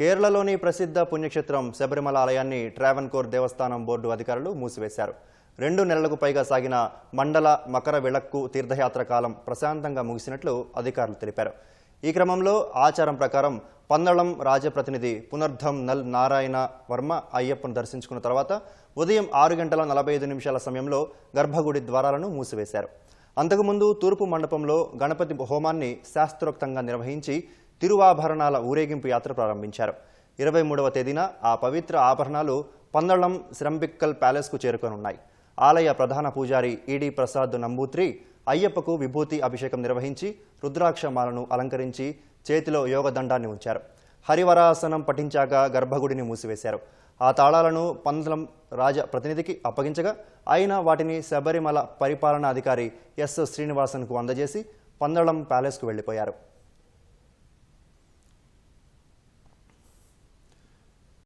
కేరళలోని ప్రసిద్ధ పుణ్యక్షేత్రం శబరిమల ఆలయాన్ని ట్రావెన్కోర్ దేవస్థానం బోర్డు అధికారులు మూసివేశారు. రెండు నెలలకు పైగా సాగిన మండల మకర విళక్కు తీర్థయాత్ర కాలం ప్రశాంతంగా ముగిసినట్లు అధికారులు తెలిపారు. ఈ క్రమంలో ఆచారం ప్రకారం పందళం రాజప్రతినిధి పునర్ధం నల్ నారాయణ వర్మ అయ్యప్పను దర్శించుకున్న తర్వాత ఉదయం ఆరు గంటల నలభై ఐదు నిమిషాల సమయంలో గర్భగుడి ద్వారాలను మూసివేశారు. అంతకుముందు తూర్పు మండపంలో గణపతి హోమాన్ని శాస్త్రోక్తంగా నిర్వహించి తిరువాభరణాల ఊరేగింపు యాత్ర ప్రారంభించారు. ఇరవై మూడవ తేదీన ఆ పవిత్ర ఆభరణాలు పందళం శ్రంబిక్కల్ ప్యాలెస్కు చేరుకొనున్నాయి. ఆలయ ప్రధాన పూజారి ఈడి ప్రసాద్ నంబూత్రి అయ్యప్పకు విభూతి అభిషేకం నిర్వహించి రుద్రాక్షమాలను అలంకరించి చేతిలో యోగదండాన్ని ఉంచారు. హరివరాసనం పఠించాక గర్భగుడిని మూసివేశారు. ఆ తాళాలను పందలం రాజ ప్రతినిధికి అప్పగించగా ఆయన వాటిని శబరిమల పరిపాలనా అధికారి ఎస్ శ్రీనివాసన్కు అందజేసి పందళం ప్యాలెస్కు వెళ్ళిపోయారు